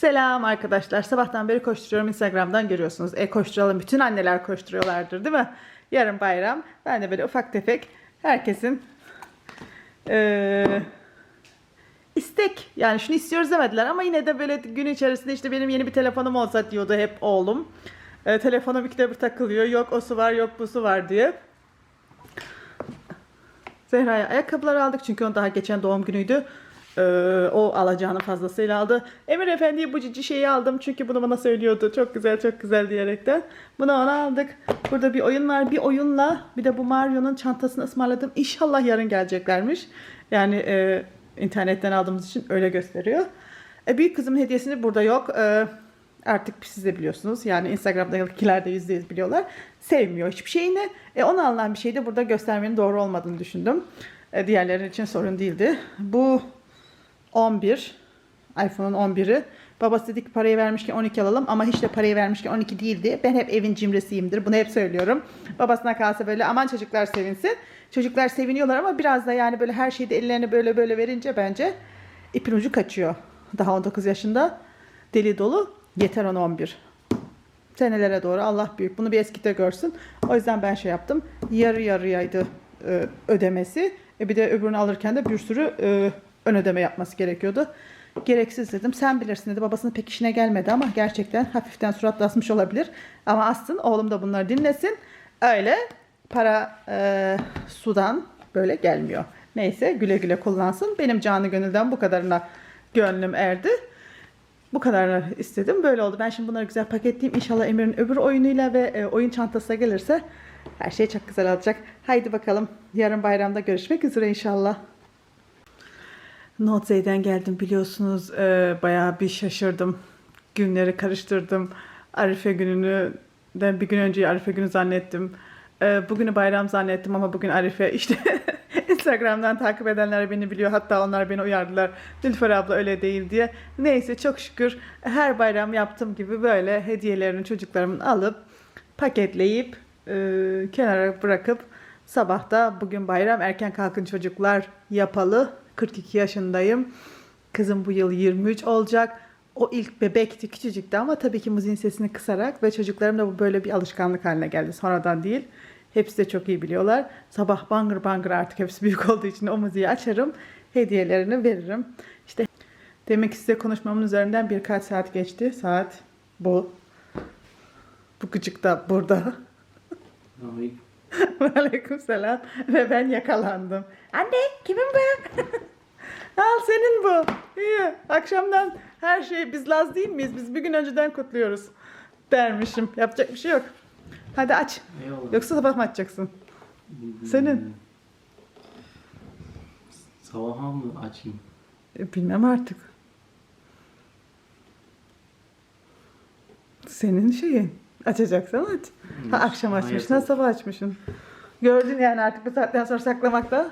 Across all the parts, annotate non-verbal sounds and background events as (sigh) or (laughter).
Selam arkadaşlar. Sabahtan beri koşturuyorum. Instagram'dan görüyorsunuz. E koşturalım. Bütün anneler koşturuyorlardır değil mi? Yarın bayram. Ben de böyle ufak tefek herkesin eee, istek. Yani şunu istiyoruz demediler ama yine de böyle gün içerisinde işte benim yeni bir telefonum olsa diyordu hep oğlum. E, telefonum ikide bir takılıyor. Yok o su var yok bu su var diye. Zehra'ya ayakkabılar aldık çünkü onun daha geçen doğum günüydü. Ee, o alacağını fazlasıyla aldı. Emir Efendi'ye bu cici şeyi aldım çünkü bunu bana söylüyordu. Çok güzel çok güzel diyerekten. Bunu ona aldık. Burada bir oyun var. Bir oyunla bir de bu Mario'nun çantasını ısmarladım. İnşallah yarın geleceklermiş. Yani e, internetten aldığımız için öyle gösteriyor. E, büyük kızımın hediyesini burada yok. E, artık siz de biliyorsunuz. Yani Instagram'dakiler de %100 biliyorlar. Sevmiyor hiçbir şeyini. E, ona alınan bir şeyi de burada göstermenin doğru olmadığını düşündüm. E, diğerleri için sorun değildi. Bu 11. iPhone'un 11'i. Babası dedi ki parayı vermişken 12 alalım ama hiç de parayı vermişken 12 değildi. Ben hep evin cimrisiyimdir. Bunu hep söylüyorum. Babasına kalsa böyle aman çocuklar sevinsin. Çocuklar seviniyorlar ama biraz da yani böyle her şeyde ellerini böyle böyle verince bence ipin ucu kaçıyor. Daha 19 yaşında deli dolu. Yeter ona 11 senelere doğru Allah büyük. Bunu bir eskide görsün. O yüzden ben şey yaptım. Yarı yarıyaydı e, ödemesi. E, bir de öbürünü alırken de bir sürü e, ön ödeme yapması gerekiyordu. Gereksiz dedim. Sen bilirsin dedi. Babasının pek işine gelmedi ama gerçekten hafiften surat asmış olabilir. Ama assın oğlum da bunları dinlesin. Öyle para e, sudan böyle gelmiyor. Neyse güle güle kullansın. Benim canı gönülden bu kadarına gönlüm erdi. Bu kadar istedim. Böyle oldu. Ben şimdi bunları güzel paketleyeyim. İnşallah Emir'in öbür oyunuyla ve e, oyun çantasına gelirse her şey çok güzel olacak. Haydi bakalım. Yarın bayramda görüşmek üzere inşallah. Notzey'den geldim biliyorsunuz. E, bayağı bir şaşırdım. Günleri karıştırdım. Arife gününü den bir gün önce Arife günü zannettim. E, bugünü bayram zannettim ama bugün Arife işte (laughs) Instagram'dan takip edenler beni biliyor. Hatta onlar beni uyardılar. Nilüfer abla öyle değil diye. Neyse çok şükür her bayram yaptığım gibi böyle hediyelerini çocuklarımın alıp paketleyip e, kenara bırakıp sabahta bugün bayram erken kalkın çocuklar yapalı. 42 yaşındayım. Kızım bu yıl 23 olacak. O ilk bebekti, küçücüktü ama tabii ki müziğin sesini kısarak ve çocuklarım da bu böyle bir alışkanlık haline geldi. Sonradan değil. Hepsi de çok iyi biliyorlar. Sabah bangır bangır artık hepsi büyük olduğu için o müziği açarım. Hediyelerini veririm. İşte demek ki size konuşmamın üzerinden birkaç saat geçti. Saat bu. Bu gıcık da burada. (laughs) Aleyküm selam. Ve ben yakalandım. Anne kimin bu? (laughs) Al senin bu. İyi. Akşamdan her şey biz Laz değil miyiz? Biz bir gün önceden kutluyoruz. Dermişim. Yapacak bir şey yok. Hadi aç. eyvallah. Yoksa sabah mı açacaksın? senin. Sabaha mı açayım? E, Bilmem artık. Senin şeyin. Açacaksan aç. Ha, akşam açmışsın, ha, sabah açmışsın. Gördün yani artık bu saatten sonra saklamakta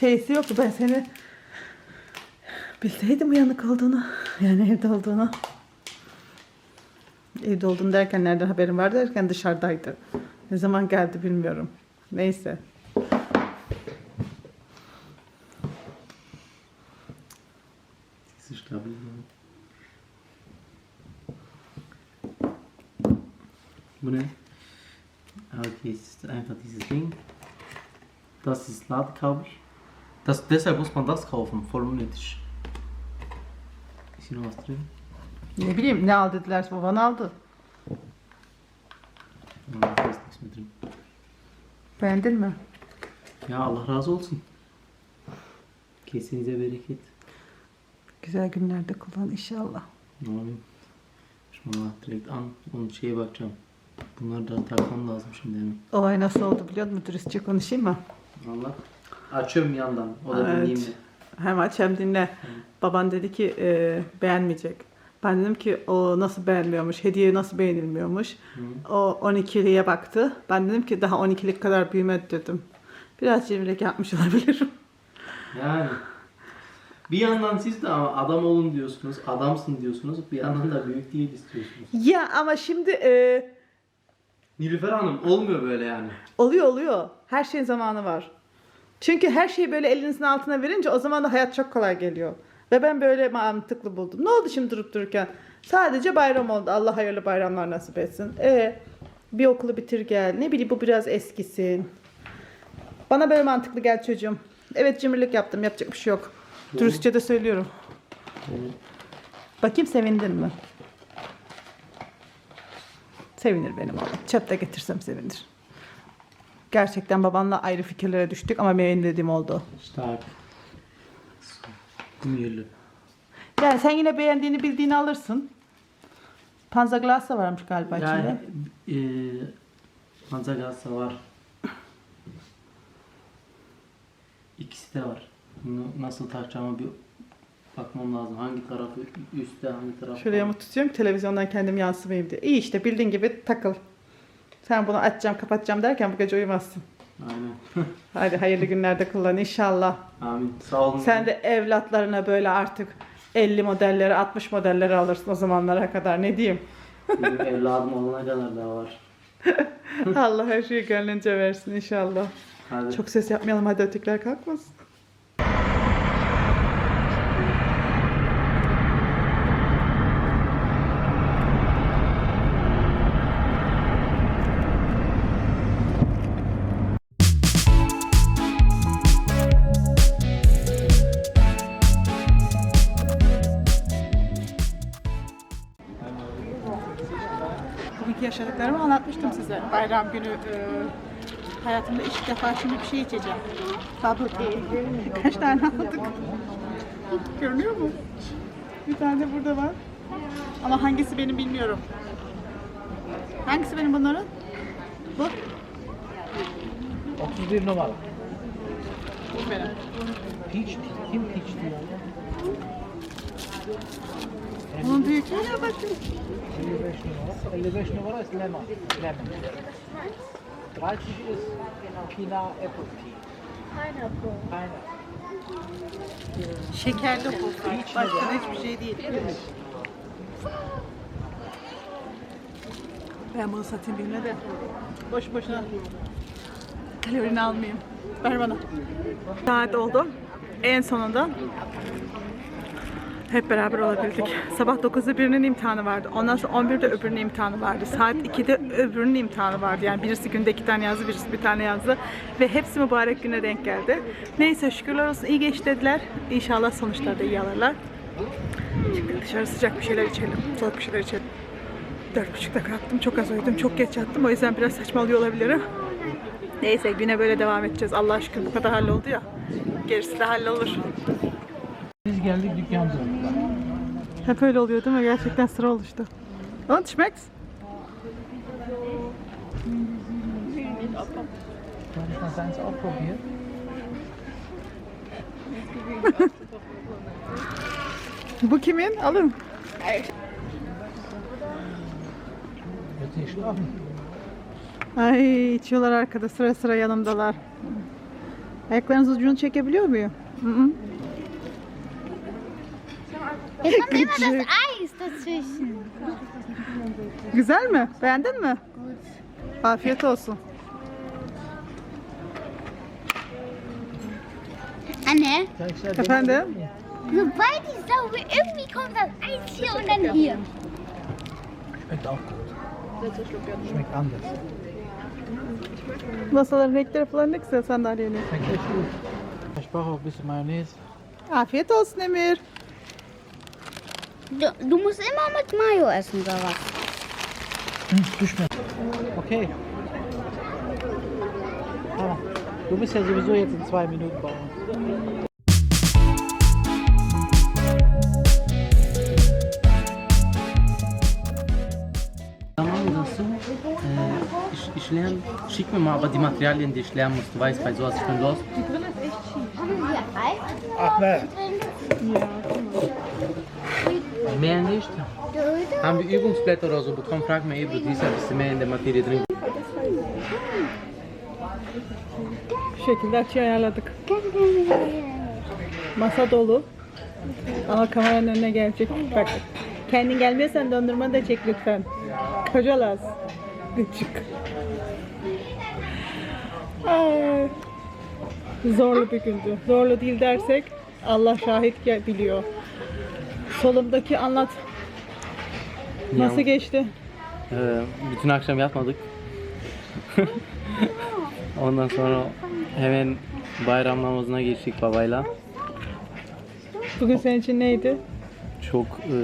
şeysi yoktu. Ben seni bilseydim uyanık olduğunu. Yani evde olduğunu. Evde olduğunu derken nereden haberim var derken dışarıdaydı. Ne zaman geldi bilmiyorum. Neyse. Das ist stabil. Bu ne? Ah, Okay, es ist einfach dieses Ding. Das ist Ladekabel. Das, deshalb muss man das kaufen, voll unnötig. Ist hier noch was drin? Ne bileyim ne al dediler baban aldı. Da ist nichts mehr drin. Beğendin mi? Ja, Allah razı olsun. Kesinize bereket. Güzel günlerde kullan inşallah. Amin. Şu an direkt an onun şeye bakacağım. Bunları da takmam lazım şimdi hemen. Olay nasıl oldu biliyor musun? Dürüstçe konuşayım mı? Allah. Açıyorum yandan. O da Evet. dinleyeyim mi? Hem aç hem dinle. Baban dedi ki e, beğenmeyecek. Ben dedim ki o nasıl beğenmiyormuş, hediye nasıl beğenilmiyormuş. O 12'liye baktı. Ben dedim ki daha 12'lik kadar büyümedi dedim. Biraz cimrilik yapmış (laughs) olabilirim. Yani. Bir yandan siz de ama adam olun diyorsunuz, adamsın diyorsunuz. Bir yandan da büyük değil istiyorsunuz. Ya ama şimdi e, Nilüfer Hanım olmuyor böyle yani. oluyor oluyor. Her şeyin zamanı var. Çünkü her şeyi böyle elinizin altına verince o zaman da hayat çok kolay geliyor. Ve ben böyle mantıklı buldum. Ne oldu şimdi durup dururken? Sadece bayram oldu. Allah hayırlı bayramlar nasip etsin. E bir okulu bitir gel. Ne bileyim bu biraz eskisin. Bana böyle mantıklı gel çocuğum. Evet cimrilik yaptım. Yapacak bir şey yok. Dürüstçe de söylüyorum. Bakayım sevindin mi? Sevinir benim oğlum. Çöp de getirsem sevinir. Gerçekten babanla ayrı fikirlere düştük ama benim dediğim oldu. Stark. Mühle. Yani sen yine beğendiğini bildiğini alırsın. Panzerglas da varmış galiba içinde. Yani e, Panzerglas da var. İkisi de var. Bunu nasıl takacağıma bir bakmam lazım. Hangi tarafı üstte, hangi tarafı Şuraya mı tutuyorum televizyondan kendim yansımayayım diye. İyi işte bildiğin gibi takıl. Sen bunu açacağım kapatacağım derken bu gece uyumazsın. Aynen. (laughs) Hadi hayırlı günlerde kullan inşallah. Amin. Sağ olun. Sen de evlatlarına böyle artık 50 modelleri 60 modelleri alırsın o zamanlara kadar ne diyeyim. Benim (laughs) evladım olana kadar daha var. (laughs) Allah her şeyi gönlünce versin inşallah. Hadi. Çok ses yapmayalım hadi ötekiler kalkmasın. Bayram günü e, hayatımda ilk defa şimdi bir şey içeceğim. Tea. Kaç tane aldık? Görünüyor mu? Bir tane de burada var. Ama hangisi benim bilmiyorum. Hangisi benim bunların? Bu. 31 numara. Bu benim. Peach. Kim peach tea? Büyüklüğüne bakın. 55 numara. 55 numara ist Lemon. Lemon. 30 ist Pina Apple Tea. Pineapple. Pineapple. Şekerli bu. Başka hiçbir şey değil. Ben bunu satayım birine de. Boş boşuna kalorini almayayım. Ver bana. Saat oldu. En sonunda hep beraber olabildik. Sabah 9'da birinin imtihanı vardı. Ondan sonra 11'de öbürünün imtihanı vardı. Saat 2'de öbürünün imtihanı vardı. Yani birisi günde iki tane yazdı, birisi bir tane yazdı. Ve hepsi mübarek güne denk geldi. Neyse şükürler olsun iyi geçti dediler. İnşallah sonuçları da iyi alırlar. Çıktık dışarı sıcak bir şeyler içelim. Soğuk bir şeyler içelim. Dört buçukta kalktım. Çok az uyudum. Çok geç yattım. O yüzden biraz saçmalıyor olabilirim. Neyse güne böyle devam edeceğiz. Allah şükür bu kadar halloldu ya. Gerisi de hallolur. Geldik dükkan döndüler. Hep öyle oluyor değil mi? Gerçekten sıra oluştu. Und schmeckt's? Soll? Bu kimin? Alın. Ay içiyorlar arkada sıra sıra yanımdalar. Ayaklarınızın ucunu çekebiliyor muyum? Hı hı. Jetzt kommt immer das Eis dazwischen. Güzel mi? Beğendin mi? Afiyet olsun. Anne, Efendim? sobald ich sauge, irgendwie kommt das Eis hier und dann hier. Schmeckt auch gut. Schmeckt anders. Masaların renkleri falan ne güzel sandalyenin. Schmeckt echt gut. Ich brauche auch ein bisschen Mayonnaise. Afiyet olsun Emir. Du, du musst immer mit Mayo essen, oder was? Hm, du schmeckst. Okay. Ah, du bist ja sowieso jetzt in zwei Minuten bei uns. Tamam das so. Äh, ich, ich lerne, schick mir mal aber die Materialien, die ich lernen muss. Du weißt, bei sowas, ich bin los. Haben wir Eis? Ach ne. Mehr nicht. Haben wir Übungsblätter oder so bekommen, frag mal Ebro, die ist ein bisschen mehr in der Materie drin. Bu şekilde açıyı ayarladık. Masa dolu. Ama kameranın önüne gelecek. Bak. Kendin gelmiyorsan dondurma da çek lütfen. Kocalas. Gıcık. Ay. Zorlu bir gündü. Zorlu değil dersek Allah şahit biliyor. Solumdaki anlat. Nasıl geçti? e, bütün akşam yatmadık. (laughs) Ondan sonra hemen bayram namazına geçtik babayla. Bugün senin için neydi? Çok e,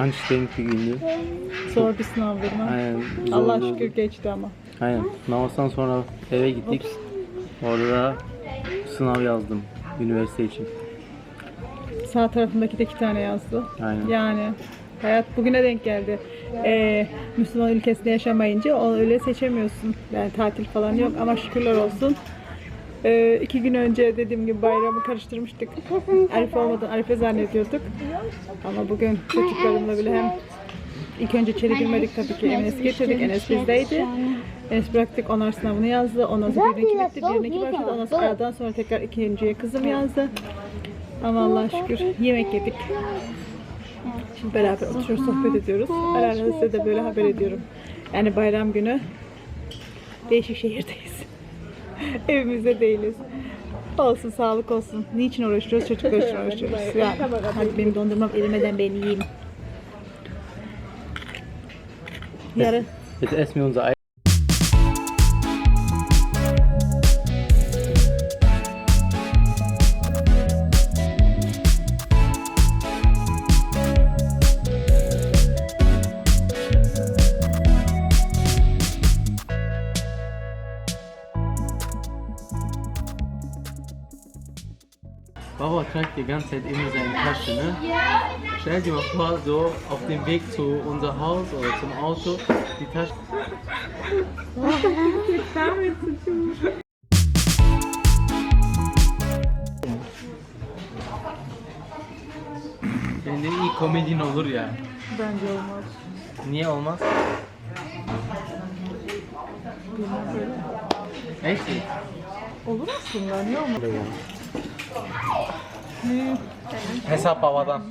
anstrengend bir gündü. Zor bir mı? Aynen, Allah şükür geçti ama. Aynen. Namazdan sonra eve gittik. Orada da sınav yazdım üniversite için. Sağ tarafındaki de iki tane yazdı. Aynen. Yani hayat bugüne denk geldi. Ee, Müslüman ülkesinde yaşamayınca onu öyle seçemiyorsun. Yani tatil falan yok ama şükürler olsun. Ee, iki gün önce dediğim gibi bayramı karıştırmıştık. Arife olmadan Arife zannediyorduk. Ama bugün çocuklarımla bile hem ilk önce içeri girmedik tabii ki Enes'i getirdik. Enes bizdeydi. Enes bıraktık. Onlar sınavını yazdı. Ondan sonra birinci bitti. Birinci başladı. Ondan sonra aradan sonra tekrar ikinciye kızım yazdı. Ama Allah'a şükür yemek yedik. Şimdi beraber oturuyoruz, sohbet ediyoruz. Ara ara size de böyle haber ediyorum. Yani bayram günü değişik şehirdeyiz. (laughs) Evimizde değiliz. Olsun, sağlık olsun. Niçin uğraşıyoruz? Çocuklar için uğraşıyoruz. Yani, hadi benim dondurmam erimeden ben yiyeyim. Yarın Jetzt essen wir unser Ei. Ganze Zeit immer seine Tasche, ne? Stell dir mal vor, so auf dem Weg zu unser Haus oder zum Auto, die Tasche. Senin de iyi komedin olur ya. bence olmaz. Niye olmaz? Echt? Olur aslında, niye olmaz? Hesap babadan.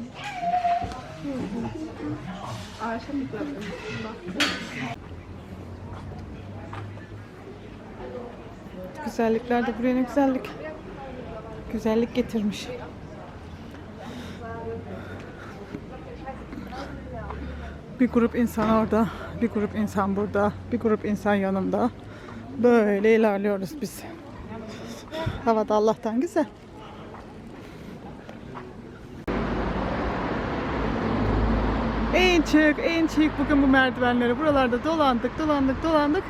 Güzellikler de buraya ne güzellik. Güzellik getirmiş. Bir grup insan orada, bir grup insan burada, bir grup insan yanımda. Böyle ilerliyoruz biz. Havada Allah'tan güzel. En çık, en çık bugün bu merdivenleri. Buralarda dolandık, dolandık, dolandık.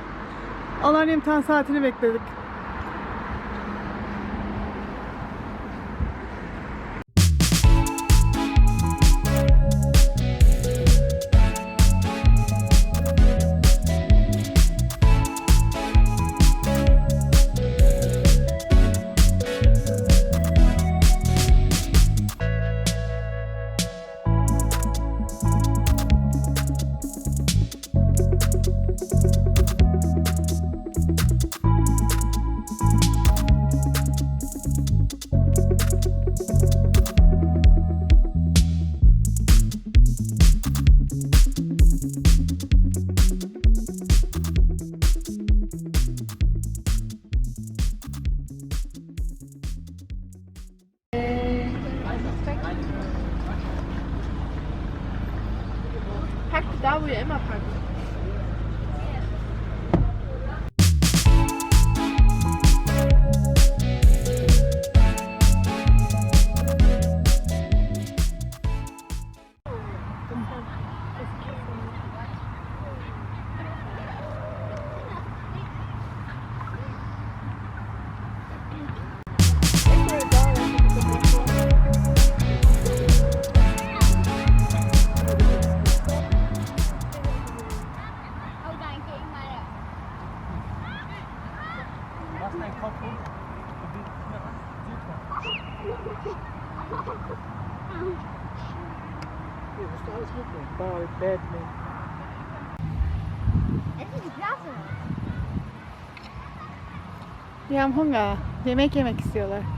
Onların imtihan saatini bekledik. Hunger. Yemek yemek istiyorlar.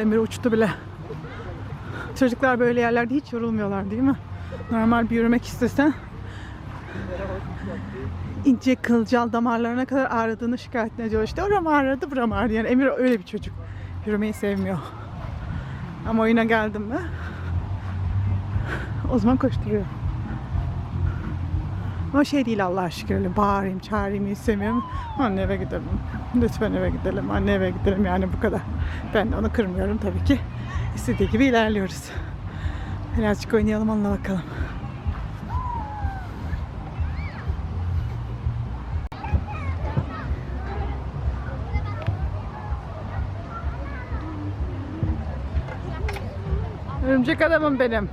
Emir uçtu bile. Çocuklar böyle yerlerde hiç yorulmuyorlar değil mi? Normal bir yürümek istesen ince kılcal damarlarına kadar ağrıdığını şikayet ediyor. İşte oram ağrıdı buram ağrıdı. Yani Emir öyle bir çocuk. Yürümeyi sevmiyor. Ama oyuna geldim mi o zaman koşturuyor. Ama şey değil Allah'a şükür öyle bağırayım çağırayım istemiyorum. Anne eve gidelim. Lütfen eve gidelim. Anne eve gidelim yani bu kadar. Ben de onu kırmıyorum tabii ki. İstediği gibi ilerliyoruz. Birazcık oynayalım onunla bakalım. Örümcek adamım benim.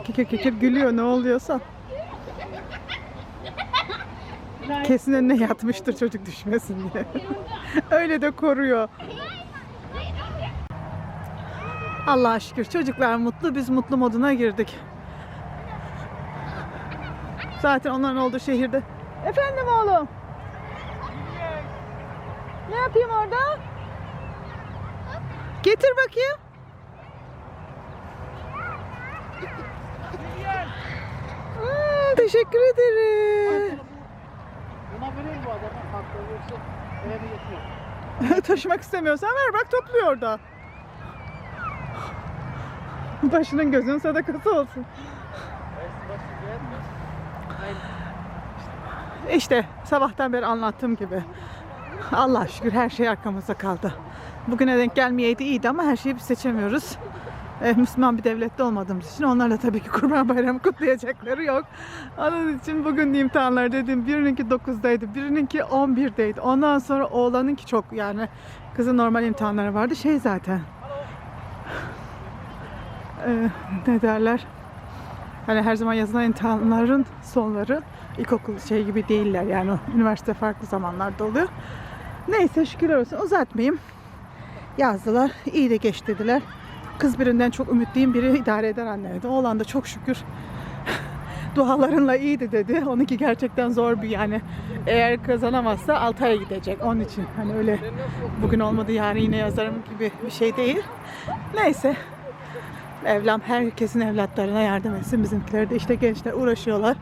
Şimdi kekir kekir gülüyor ne oluyorsa. Kesin önüne yatmıştır çocuk düşmesin diye. (laughs) Öyle de koruyor. Allah'a şükür çocuklar mutlu biz mutlu moduna girdik. Zaten onların olduğu şehirde. Efendim oğlum. Ne yapayım orada? Getir bakayım. Teşekkür ederim. Buna bu adama. Hakkı yoksa eve mi getiriyor? Taşımak istemiyorsan ver bak topluyor orada. (laughs) Başının gözünün sadakası olsun. İşte sabahtan beri anlattığım gibi. Allah şükür her şey arkamızda kaldı. Bugüne denk gelmeyeydi iyiydi ama her şeyi biz seçemiyoruz. Ee, Müslüman bir devlette olmadığımız için onlarla tabii ki Kurban Bayramı kutlayacakları yok. Onun için bugün imtihanlar dedim. Birininki 9'daydı, birininki 11'deydi. Ondan sonra oğlanınki çok yani kızın normal imtihanları vardı. Şey zaten ee, ne derler? Hani her zaman yazılan imtihanların sonları ilkokul şey gibi değiller yani üniversite farklı zamanlarda oluyor. Neyse şükürler olsun uzatmayayım. Yazdılar. iyi de geç dediler. Kız birinden çok ümitliyim. Biri idare eder anneydi. Oğlan da çok şükür (laughs) dualarınla iyiydi dedi. Onunki gerçekten zor bir yani. Eğer kazanamazsa 6 aya gidecek. Onun için hani öyle bugün olmadı yarın yine yazarım gibi bir şey değil. Neyse. Evlam herkesin evlatlarına yardım etsin. Bizimkiler de işte gençler uğraşıyorlar.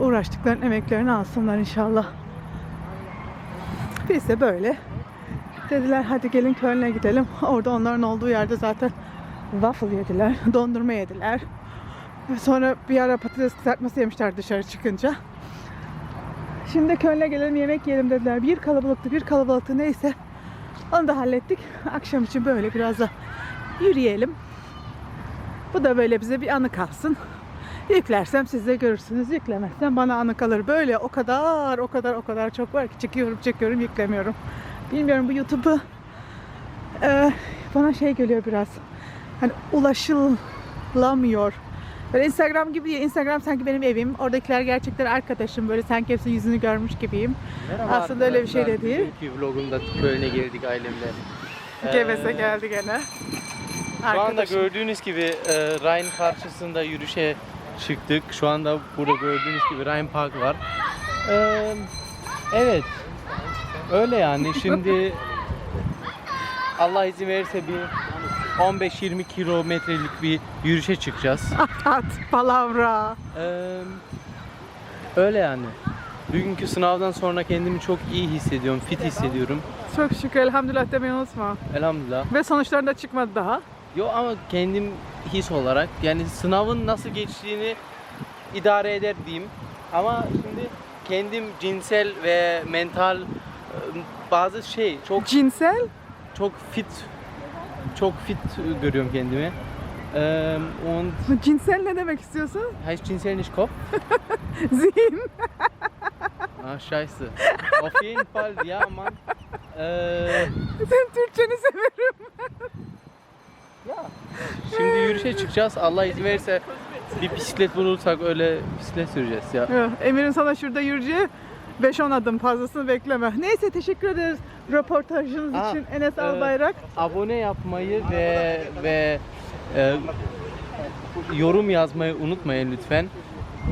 Uğraştıkların emeklerini alsınlar inşallah. Biz de böyle. Dediler hadi gelin Köln'e gidelim. (laughs) Orada onların olduğu yerde zaten waffle yediler, (laughs) dondurma yediler. Sonra bir ara patates kızartması yemişler dışarı çıkınca. Şimdi Köln'e gelelim yemek yiyelim dediler. Bir kalabalıktı, bir kalabalıktı neyse. Onu da hallettik. Akşam için böyle biraz da yürüyelim. Bu da böyle bize bir anı kalsın. Yüklersem siz de görürsünüz. Yüklemezsem bana anı kalır. Böyle o kadar, o kadar, o kadar çok var ki çekiyorum, çekiyorum, yüklemiyorum. Bilmiyorum bu YouTube'u e, bana şey geliyor biraz. Hani ulaşılamıyor. Böyle Instagram gibi değil. Instagram sanki benim evim. Oradakiler gerçekten arkadaşım. Böyle sanki hepsi yüzünü görmüş gibiyim. Aslında öyle bir şey de değil. Bugünkü vlogumda Köln'e geldik ailemle. Geveze Ee, geldi gene. Şu anda Arkadaşım. gördüğünüz gibi e, Rhein karşısında yürüyüşe çıktık. Şu anda burada gördüğünüz gibi Rhein Park var. Ee, evet. Öyle yani. Şimdi (laughs) Allah izin verirse bir 15-20 kilometrelik bir yürüyüşe çıkacağız. (laughs) At, palavra. Ee, öyle yani. Bugünkü sınavdan sonra kendimi çok iyi hissediyorum, fit hissediyorum. Çok şükür elhamdülillah demeyi unutma. Elhamdülillah. Ve sonuçların da çıkmadı daha. Yo ama kendim his olarak yani sınavın nasıl geçtiğini idare eder diyeyim. ama şimdi kendim cinsel ve mental e, bazı şey çok Cinsel? çok fit çok fit görüyorum kendimi. Eee und Cinsel ne demek istiyorsun? heißt cinsel nicht Kopf? (laughs) Zihin. Ah scheiße. Auf jeden Fall ja Mann. Eee Sen Türkçeni severim. (laughs) Şimdi yürüyüşe çıkacağız. Allah izin verirse bir bisiklet bulursak öyle bisiklet süreceğiz ya. Emir'in sana şurada yürüyeceği 5-10 adım fazlasını bekleme. Neyse teşekkür ederiz röportajınız Aa, için Enes e, Albayrak. Abone yapmayı ve ve e, yorum yazmayı unutmayın lütfen.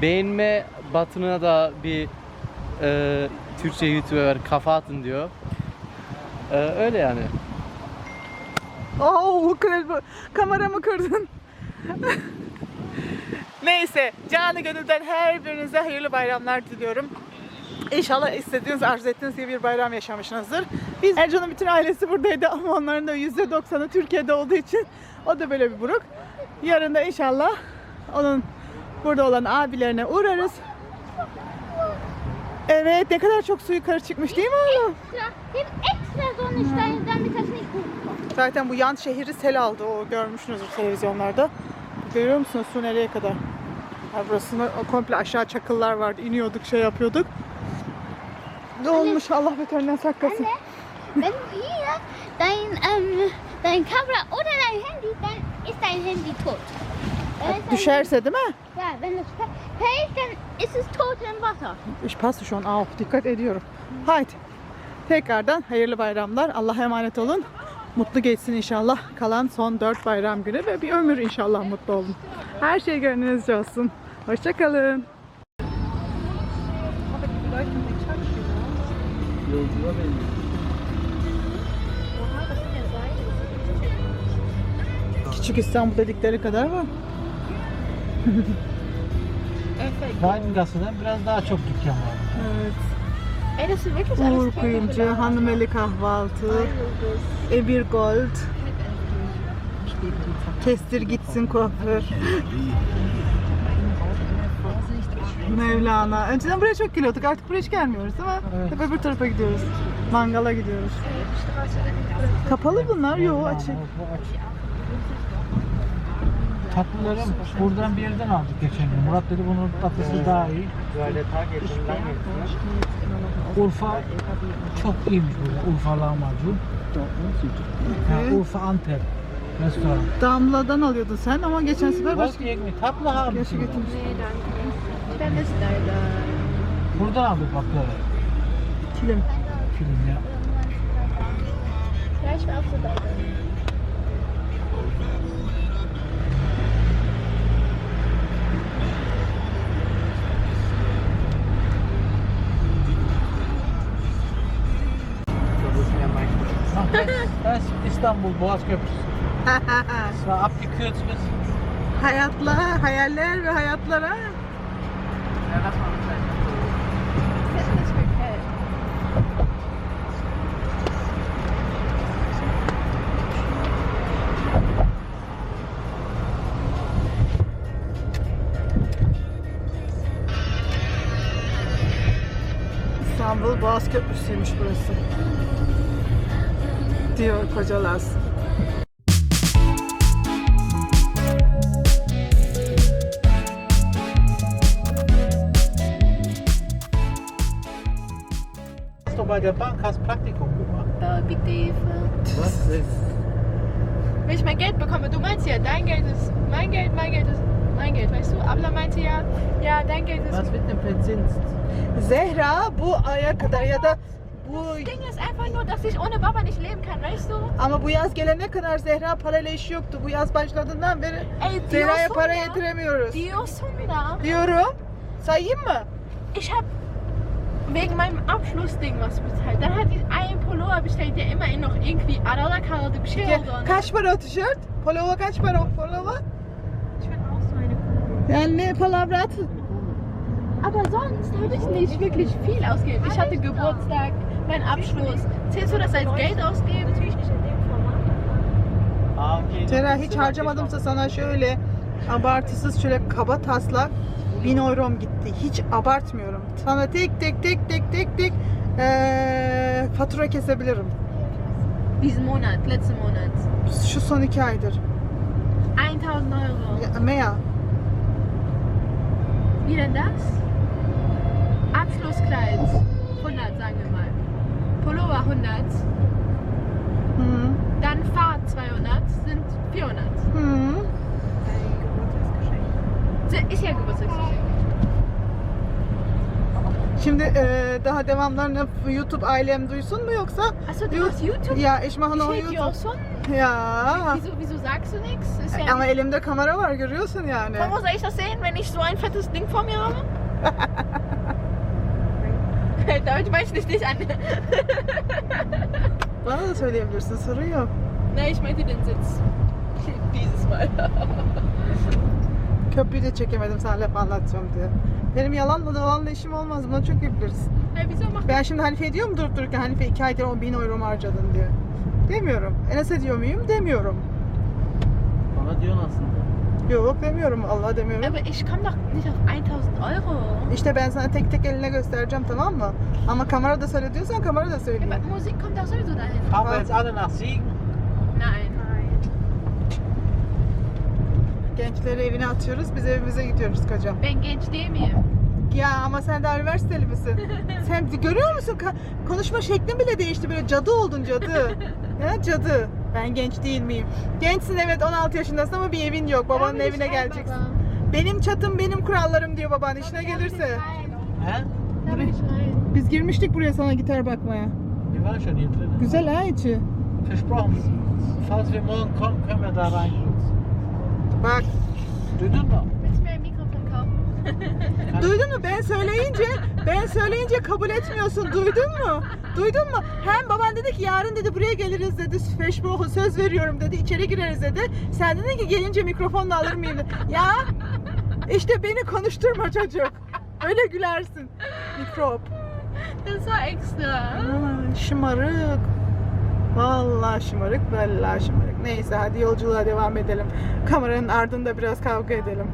Beğenme batına da bir e, Türkçe YouTuber kafa atın diyor. E, öyle yani. Oo, kral- kameramı kırdın. (laughs) Neyse, canı gönülden her birinize hayırlı bayramlar diliyorum. İnşallah istediğiniz, arzu ettiğiniz gibi bir bayram yaşamışsınızdır. Biz Ercan'ın bütün ailesi buradaydı ama onların da %90'ı Türkiye'de olduğu için o da böyle bir buruk. Yarın da inşallah onun burada olan abilerine uğrarız. Evet, ne kadar çok su yukarı çıkmış değil mi oğlum? Extra Sonnenstein, damit das nicht hochkommt. Zaten bu yan şehri sel aldı. O görmüşsünüzdür televizyonlarda. Görüyor musunuz su nereye kadar? Ya burasında komple aşağı çakıllar vardı. İniyorduk, şey yapıyorduk. Olmuş Allah beterinden saklasın. Wenn du hier dein, ähm, dein Kamera oder dein Handy, dann ist dein Handy tot. Düşerse değil mi? Ja, wenn es fällt, dann ist es tot im Wasser. Ich passe an auf. Dikkat ediyorum. Haydi. Tekrardan hayırlı bayramlar. Allah'a emanet olun. Mutlu geçsin inşallah. Kalan son 4 bayram günü ve bir ömür inşallah mutlu olun. Her şey gönlünüzce olsun. Hoşçakalın. Küçük İstanbul dedikleri kadar var. Weingasse'den biraz daha çok dükkan var. Evet. Uğur Kuyumcu. Hanımeli Kahvaltı, Ebir Gold, Kestir Gitsin Kuaför, Mevlana. Önceden buraya çok geliyorduk artık buraya hiç gelmiyoruz değil mi? Evet. Hep öbür tarafa gidiyoruz. Mangala gidiyoruz. Kapalı bunlar, yo açık. Bu açık. Tatlılarım buradan bir yerden aldık geçen gün. Murat dedi bunun tatlısı daha iyi. Urfa çok iyiymiş burada. Urfa lahmacun. Ha, Urfa Antep restoran. Damla'dan alıyordun sen ama geçen sefer başka? Tatlı abi. Ich vermisse leider. Buradan aldık baklava. Kilim. Film ya. İch war auch so leider. Ach, das, das ist İstanbul Boğaz Köprüsü. War abgekürzt bis Hayatla, hayaller ve hayatlara. İst nicht gekillt. İstanbul Boğaz Köprüsü'ymüş burası. Diyor Koca. Hast du bei der Bank hast Praktikum gemacht? Oh, Dave. Was ist? Wenn ich mein Geld bekomme, du meinst ja, dein Geld ist mein Geld, mein Geld ist mein Geld, weißt du? Abla meinte ja, ja, dein Geld ist. Was wird denn verzinst? Zehra bu aya kadar ya da bu Das Ding ist einfach nur, dass ich ohne Papa nicht leben kann, weißt du? ama bu yaz gelene kadar Zehra parayla işi yoktu. Bu yaz başladığından beri Ey, Zehra'ya diyorsun para ya. yediremiyoruz. Diyorsun da. Diyorum. Sayayım mı? Ich hab wegen meinem Abschlussding was bezahlt. Dann hat die einen Pullover bestellt, der immerhin noch irgendwie Adala-Karte bir şey oldu ona. Kaç para o tişört? Polova kaç para o polova? Ich bin auch so eine Kuh. Yani ne palavrat? Aber sonst habe ich nicht wirklich viel ausgegeben. Ich hatte Geburtstag, meinen Abschluss. Zählst du das als Geld ausgeben? Natürlich nicht in dem Format. Zehra hiç harcamadımsa sana şöyle abartısız şöyle kaba taslak 1000 euro'm gitti. Hiç abartmıyorum. Sana tek tek tek tek tek tek eee, fatura kesebilirim. Diesen Monat, letzten Monat. Şu son iki aydır. 1000 Euro. Ya, Mea. Wie denn das? Abschlusskleid 100, sagen wir mal. Pullover 100. Hı. Dann Fahrt 200 sind 400. Hı. Se- Ist ja Geburtstagsgeschenk. Şimdi eee, daha devamlarını YouTube ailem duysun mu yoksa? Achso, du YouTube? Ya ich mache noch YouTube. schon. Ya. Wieso, wieso sagst du nichts? Ist ja Ama elimde kamera var görüyorsun yani. Warum soll ich das sehen, wenn ich so ein fettes Ding vor mir habe? Damit meine ich nicht an. Bana da söyleyebilirsin sorun yok. Ne, ich meinte den Sitz. Dieses Mal. Köprüyü de çekemedim sana laf anlatacağım diye. Benim yalanla dolanla işim olmaz. Bunu çok macht Ben şimdi Hanife'ye diyor mu durup dururken Hanife 2 aydır 10 bin euro harcadın diye. Demiyorum. Enes'e diyor muyum? Demiyorum. Bana diyorsun aslında. Yok demiyorum. Allah demiyorum. Aber ich komme doch nicht auf 1000 Euro. İşte ben sana tek tek eline göstereceğim tamam mı? Ama kamerada söyle diyorsan kamerada söyleyeyim. Aber Musik kommt doch sowieso dahin. Wir jetzt alle nach Siegen? Gençleri evine atıyoruz. Biz evimize gidiyoruz kocam. Ben genç değil miyim? Ya ama sen daha üniversiteli misin? (laughs) sen görüyor musun? Ka- konuşma şeklin bile değişti. Böyle cadı oldun cadı. (laughs) ya cadı. Ben genç değil miyim? Gençsin evet 16 yaşındasın ama bir evin yok. Babanın ich evine geleceksin. Baba? Benim çatım benim kurallarım diyor baban işine gelirse. rein? Biz girmiştik buraya sana gitar bakmaya. Wir waren schon hier drin. Güzel ha içi. Versprochen. Falls wir morgen kommen, können wir da rein. Bak Duydun mu? (laughs) Duydun mu ben söyleyince ben söyleyince kabul etmiyorsun duydun mu? Duydun mu? Hem baban dedi ki yarın dedi buraya geliriz dedi. Feşbrohu söz veriyorum dedi. içeri gireriz dedi. Sen dedin ki gelince mikrofonla alır mıyım dedi. (laughs) Ya işte beni konuşturma çocuk. Öyle gülersin. Mikrop. Das war extra. Aa, şımarık. Vallahi şımarık, vallahi şımarık. Neyse hadi yolculuğa devam edelim. Kameranın ardında biraz kavga edelim.